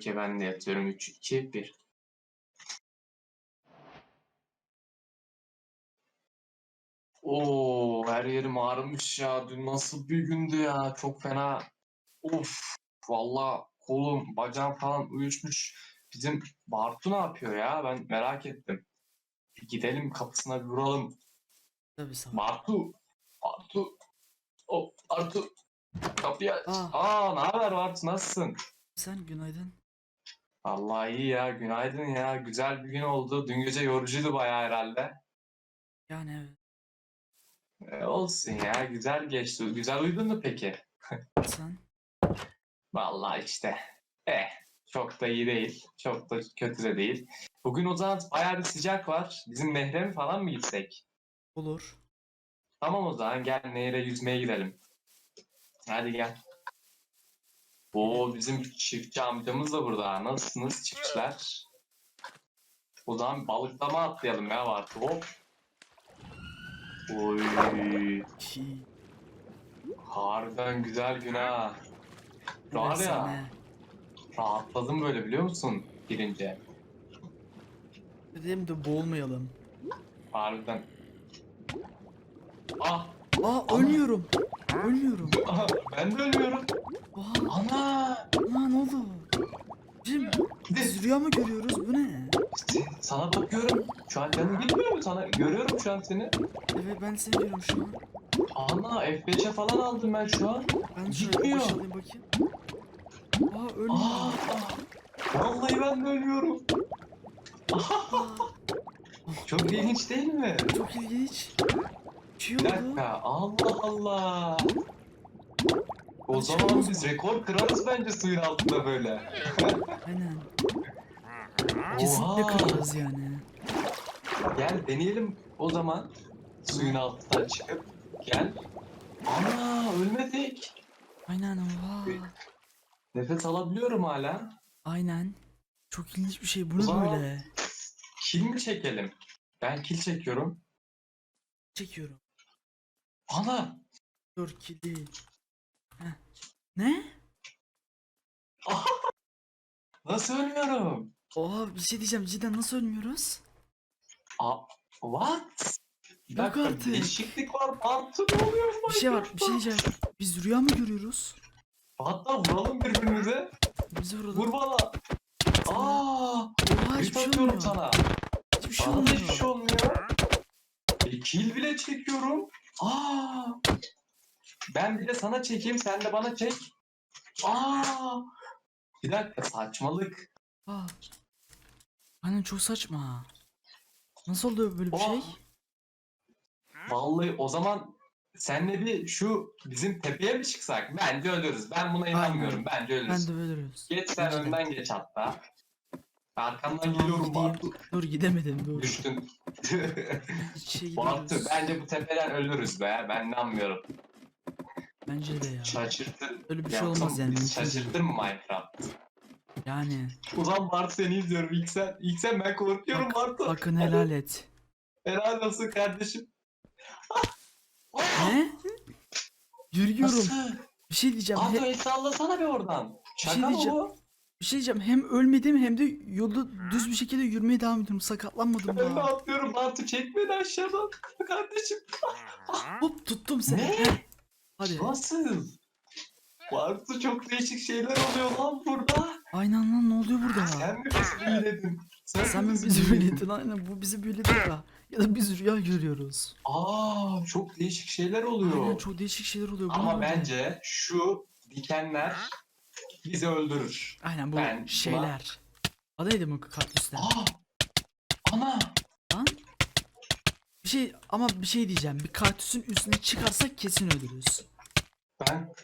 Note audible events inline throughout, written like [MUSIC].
Okey ben de yatıyorum. 3, 2, 1. Oo her yerim ağrımış ya. Dün nasıl bir gündü ya. Çok fena. Of. Valla kolum, bacağım falan uyuşmuş. Bizim Bartu ne yapıyor ya? Ben merak ettim. Bir gidelim kapısına bir vuralım. Tabii sana. Bartu. Bartu. Oh, Bartu. Kapıyı aç. Aa. Aa, ne haber Bartu? Nasılsın? Sen günaydın. Vallahi iyi ya. Günaydın ya. Güzel bir gün oldu. Dün gece yorucuydu bayağı herhalde. Yani evet. E, olsun ya. Güzel geçti. Güzel uyudun mu peki? Sen? Vallahi işte. Eh. Çok da iyi değil. Çok da kötü de değil. Bugün o zaman bayağı bir sıcak var. Bizim nehre mi falan mı gitsek? Olur. Tamam o zaman gel nehre yüzmeye gidelim. Hadi gel. Oo bizim çiftçi amcamız da burada. Nasılsınız çiftçiler? O zaman balıklama atlayalım ya var. Hop. Oy. Harbiden güzel gün ha. Var ya rahatladım böyle biliyor musun girince. Dedim de boğulmayalım. Harbiden. Ah, Aa ölmüyorum. Ölmüyorum. ah ben de ölüyorum. Oha. Ana. Aa ne oldu? Cim biz rüya mı görüyoruz? Bu ne? Sana bakıyorum. Şu an canın gitmiyor mu sana? Görüyorum şu an seni. Evet ben seni görüyorum şu an. Ana F5'e falan aldım ben şu an. Ben şöyle Gitmiyor. boş alayım bakayım. Aa. Aa, vallahi ben de ölüyorum. Aa, [LAUGHS] Çok ilginç değil mi? çok ilginç. Bir şey Bir oldu. dakika. Allah Allah. O zaman biz rekor kırarız bence suyun altında böyle. [LAUGHS] Aynen. Kesinlikle Oha. kırarız yani. Gel deneyelim o zaman. Suyun altından çıkıp. Gel. Ana ölmedik. Aynen oha. Nefes alabiliyorum hala. Aynen. Çok ilginç bir şey. Bu O ne zaman- böyle? Kil mi çekelim? Ben kil çekiyorum. Çekiyorum. Ana. Dur kili. Heh. Ne? Nasıl ölmüyorum? Oha bir şey diyeceğim. Cidden nasıl ölmüyoruz? Aa, what? Bir Yok dakika, artık. Değişiklik var. Bantı ne oluyor? Bir şey var. Bir şey diyeceğim. Biz rüya mı görüyoruz? Hatta vuralım birbirimize. Bizi vuralım. Vur bana. Aa, Oha hiçbir şey olmuyor. sana. Hiçbir şey Bana da olmuyor. hiçbir şey olmuyor. E, kill bile çekiyorum. Aa. Ben bir de sana çekeyim, sen de bana çek. Aa. Bir dakika saçmalık. Aa. Aynen çok saçma. Nasıl oldu böyle bir Oha. şey? Vallahi o zaman senle bir şu bizim tepeye mi çıksak? Bence ölürüz. Ben buna inanmıyorum. Bence ölürüz. Ben de ölürüz. Geç sen Bence de. önden geç hatta. Arkamdan geliyorum. Bartu. Dur gidemedim dur. Düştün. Hiç [LAUGHS] şey Bartu bence bu tepeden ölürüz be. Ben inanmıyorum. Bence de ya. Şaşırtır. Öyle bir şey Yapsam olmaz yani. bizi mümkün değil. Şaşırtır mı Minecraft? Yani. Ulan Bartu seni izliyorum. İlk sen, ilk sen ben korkuyorum Bartu. Hakkını helal et. Helal olsun kardeşim. [LAUGHS] Ne? Yürüyorum. Nasıl? Bir şey diyeceğim. Bartu he- el sallasana bir oradan. şey Şaka mı diyeceğim. bu? Bir şey diyeceğim. Hem ölmedim hem de yolda düz bir şekilde yürümeye devam ediyorum. Sakatlanmadım Ben daha. atlıyorum Bartu çek beni aşağıdan. [LAUGHS] Kardeşim. [LAUGHS] Hop tuttum seni. Ne? Heh. Hadi. Nasıl? Bartu çok değişik şeyler oluyor lan burada. Aynen lan ne oluyor burada? Sen mi bizi büyüledin? Sen mi bizi büyüledin? Aynen bu bizi büyüledi ya. Ya da biz rüya görüyoruz. Aa çok değişik şeyler oluyor. Aynen çok değişik şeyler oluyor. Ama bence şu dikenler bizi öldürür. Aynen bu ben şeyler. Adı neydi bu kaktüsler? Aa! Ana! Lan. Bir şey ama bir şey diyeceğim. Bir kaktüsün üstüne çıkarsak kesin ölürüz. Ben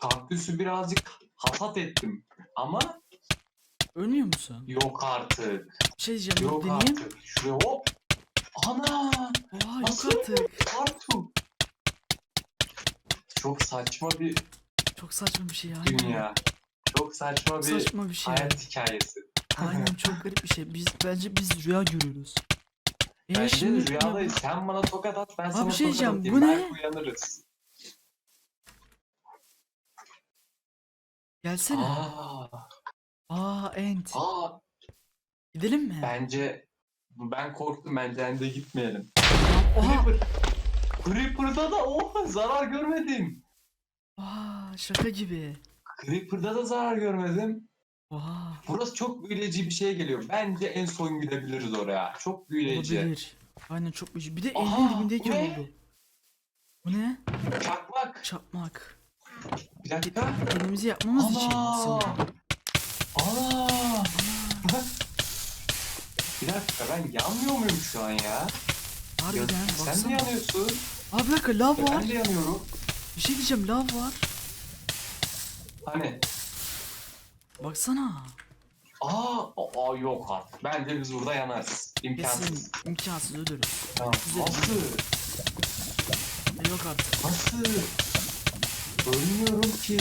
kaktüsü birazcık hasat ettim. Ama Ölmüyor musun? yok artık. Bir şey diyeceğim. Yok deneyeyim. artık. Şuraya hop! Ana! Oha yok Nasıl? artık. Bartu! Çok saçma bir Çok saçma bir şey ya. dünya. Çok saçma bir Saçma bir şey. hayat hikayesi. Aynen çok garip bir şey. Biz bence biz rüya görüyoruz. E Bence şimdi rüyadayız. Sen bana tokat at ben sana bir şey tokat atayım. bu Belki ne? uyanırız. Gelsene. Aa, Aa Ent. Aa Gidelim mi? bence ben korktum bence de gitmeyelim. Oha. Creeper. Creeper'da da oha zarar görmedim. Aa şaka gibi. Creeper'da da zarar görmedim. Oha. Burası çok büyüleyici bir şey geliyor. Bence en son gidebiliriz oraya. Çok büyüleyici. Olabilir. Aynen çok büyük. Bir de elin bu dibindeyken ne? oldu. Bu ne? Çakmak. Çakmak. Bir dakika. Elimizi yapmamız için. Ana! sanırım. Aa! bir dakika ben yanmıyor muyum şu an ya? Harbiden Ya, sen baksana. yanıyorsun. Abi bir dakika lav var. Ben de yanıyorum. Bir şey diyeceğim lav var. Hani Baksana. aa, aa yok artık. Bence biz burada yanarız. İmkansız. Kesin imkansız ölürüz. Güzel. Nasıl? E, Yok artık. Nasıl? Ölmüyorum ki.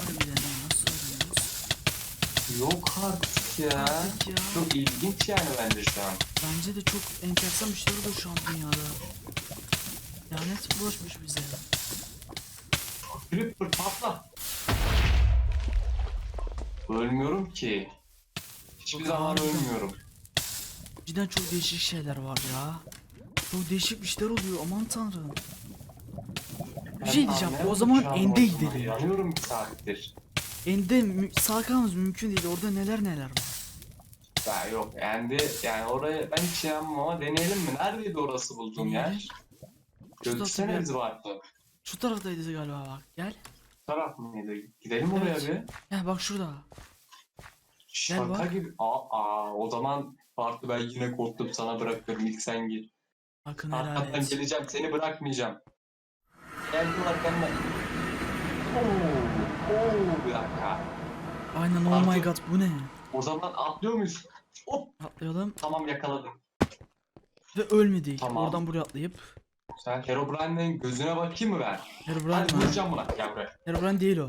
Harbiden ya, nasıl ölürüz? Yok artık ya. Artık ya. Çok ilginç yani bence şu an. Bence de çok enteresan bir şeyler oluyor şu an dünyada. Lanet bulaşmış bize. Creeper patla. Ölmüyorum ki. Hiçbir Yok, zaman harbiden. ölmüyorum. Cidden çok değişik şeyler var ya. Çok değişik bir şeyler oluyor aman tanrım. Bir şey diyeceğim o zaman End'e gidelim. Yanıyorum bir saattir. End'e mü- sağ kalmamız mümkün değil orada neler neler var. Ya yok Endi yani oraya ben hiç yanmam ama deneyelim mi? Neredeydi orası bulduğun yer? Şurada Gözüksene bizi vardı. Şu taraftaydı galiba bak gel. Taraf mıydı? Gidelim oraya Evet. bir. Gel bak şurada. Şaka bak. gibi. Aa, aa, o zaman Bartu ben yine korktum sana bırakıyorum ilk sen gir. Bakın helal Arkandan et. geleceğim seni bırakmayacağım. Geldim arkandan. Oo, oo bir dakika. Aynen oh my Artık- god bu ne? O zaman atlıyor muyuz? Hop Atlayalım tamam yakaladım. ve ölmedik. Tamam. Oradan buraya atlayıp. Sen Herobrine'in gözüne bakayım mı ben? Herobrine Hadi mi? vuracağım buna. Gel buraya. Herobrine değil o.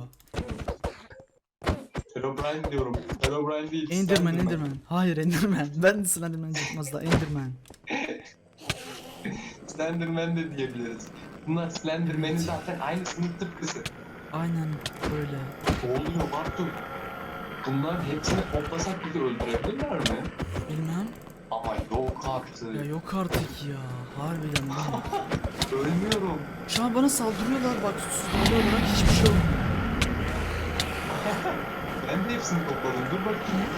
Herobrine diyorum. Herobrine değil. Enderman, Slenderman. Enderman. Hayır Enderman. [LAUGHS] Ben de Slenderman çıkmaz da Enderman. [LAUGHS] Slenderman de diyebiliriz. Bunlar Slenderman'in zaten aynısının tıpkısı. Aynen öyle. Ne oluyor Bartu? Bunlar hepsini toplasak bizi öldürebilirler mi? Bilmem. Ama yok artık. Ya yok artık ya. Harbiden lan. [LAUGHS] Ölmüyorum. Şu an bana saldırıyorlar bak süzgünlü olarak hiçbir şey olmuyor. [LAUGHS] Ben de hepsini topladım. Dur bakayım.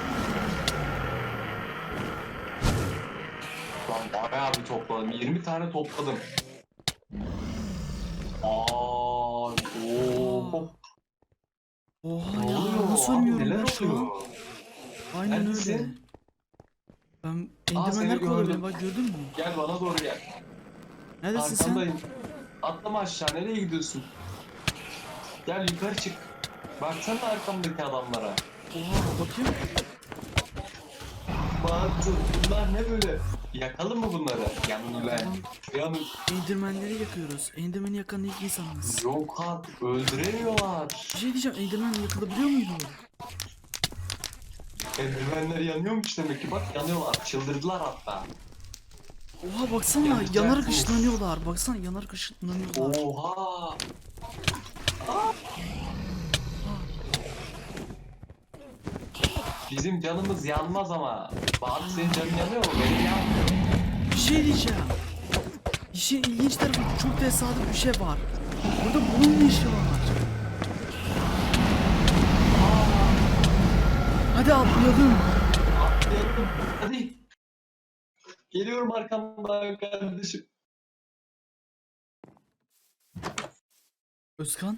Lan bayağı bir topladım. 20 tane topladım. Aa, oo. Oha ya nasıl ölmüyorum ben şu an? Aynen öyle. Ben seni Enderman'ler kovalıyor gördüm. bak gördün mü? Gel bana doğru gel. Neredesin sen? Arkandayım. Atlama aşağı. Nereye gidiyorsun? Gel yukarı çık. Baksana arkamdaki adamlara. Oha bakayım. Bartu bunlar ne böyle? Yakalım mı bunları? Yanın. Tamam. Yanın. Enderman'leri yakıyoruz. Enderman'i yakan ilk insanız. Yok artık öldüremiyorlar. Bir şey diyeceğim Enderman yakılabiliyor muydu? Endermenler yanıyormuş demek ki bak yanıyorlar. Çıldırdılar hatta. Oha baksana Yanacak yanarak mı? ışınlanıyorlar. Baksana yanarak ışınlanıyorlar. Oha. Bizim canımız yanmaz ama. Bazı senin canın yanıyor mu? Benim yanmıyor. Bir şey diyeceğim. İşin ilginç tarafı çok tesadüf bir şey var. Burada bunun ne işi var? Hadi atlayalım. Atlayalım. Hadi. Geliyorum arkamdan kardeşim. Özkan?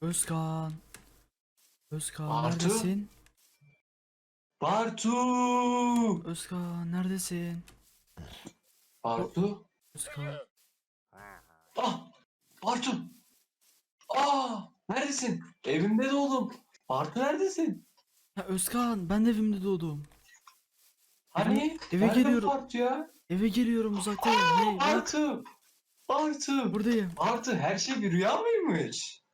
Özkan? Özkan Bartu? neredesin? Bartu. Özkan neredesin? Bartu. Özkan. Ah! Bartu! Ah! Neredesin? Evimde doğdum. Bartu neredesin? Ya Özkan ben de evimde doğdum. Hani? eve Nerede geliyorum. Ya? Eve geliyorum uzaktayım. Hey bak Bartu! Bartu! buradayım. Bartu her şey bir rüya mıymış?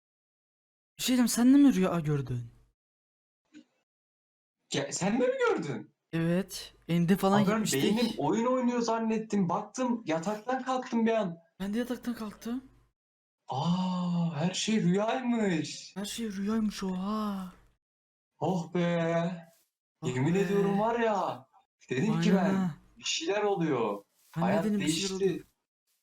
Bir şey diyeceğim sen de mi rüya gördün? Ya, sen de mi gördün? Evet. Ende falan ben gitmiştik. beynim oyun oynuyor zannettim. Baktım yataktan kalktım bir an. Ben de yataktan kalktım. Aa her şey rüyaymış. Her şey rüyaymış oha. Oh be. Yemin be. ediyorum var ya. Dedim ki Aynen ben ha. bir şeyler oluyor. Ben Hayat de dedim bir şeyler oldu. değişti.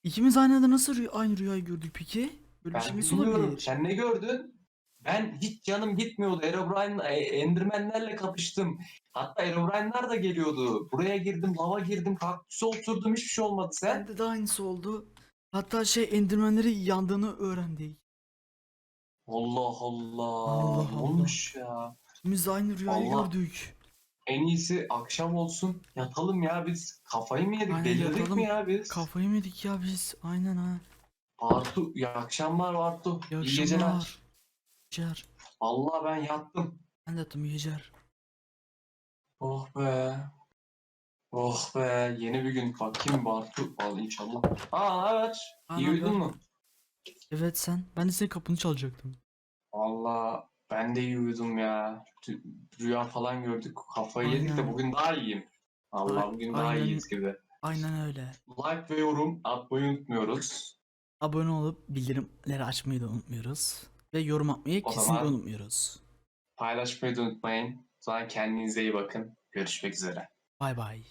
İkimiz aynı anda nasıl rüya, aynı rüyayı gördük peki? Böyle bir Ben şey nasıl olabilir? Sen ne gördün? Ben hiç canım gitmiyordu. Herobrine, e, Enderman'lerle kapıştım. Hatta Herobrine'ler de geliyordu. Buraya girdim, lava girdim, kaktüse oturdum. Hiçbir şey olmadı sen. Bende de aynısı oldu. Hatta şey endirmenleri yandığını öğrendik. Allah Allah. Allah Allah. olmuş ya? İkimiz de aynı rüyayı Allah. gördük. En iyisi akşam olsun. Yatalım ya biz. Kafayı mı yedik? Aynen, Delirdik yatalım. mi ya biz? Kafayı mı yedik ya biz? Aynen ha. Bartu, iyi akşamlar Bartu. İyi İyi geceler. akşamlar. Yücer. Allah ben yattım. Ben de yattım Yücer. Oh be. Oh be. Yeni bir gün. Bakayım Bartu. Al inşallah. Aa evet. İyi Aa, uyudun haber? mu? Evet sen. Ben de senin kapını çalacaktım. Valla ben de iyi uyudum ya. Rüya falan gördük. Kafayı yedik de bugün daha iyiyim. Allah bugün daha aynen. iyiyiz gibi. Aynen öyle. Like ve yorum atmayı unutmuyoruz. Abone olup bildirimleri açmayı da unutmuyoruz. Ve yorum atmayı O kesinlikle unutmuyoruz. Paylaşmayı da unutmayın. O zaman kendinize iyi bakın. Görüşmek üzere. Bay bay.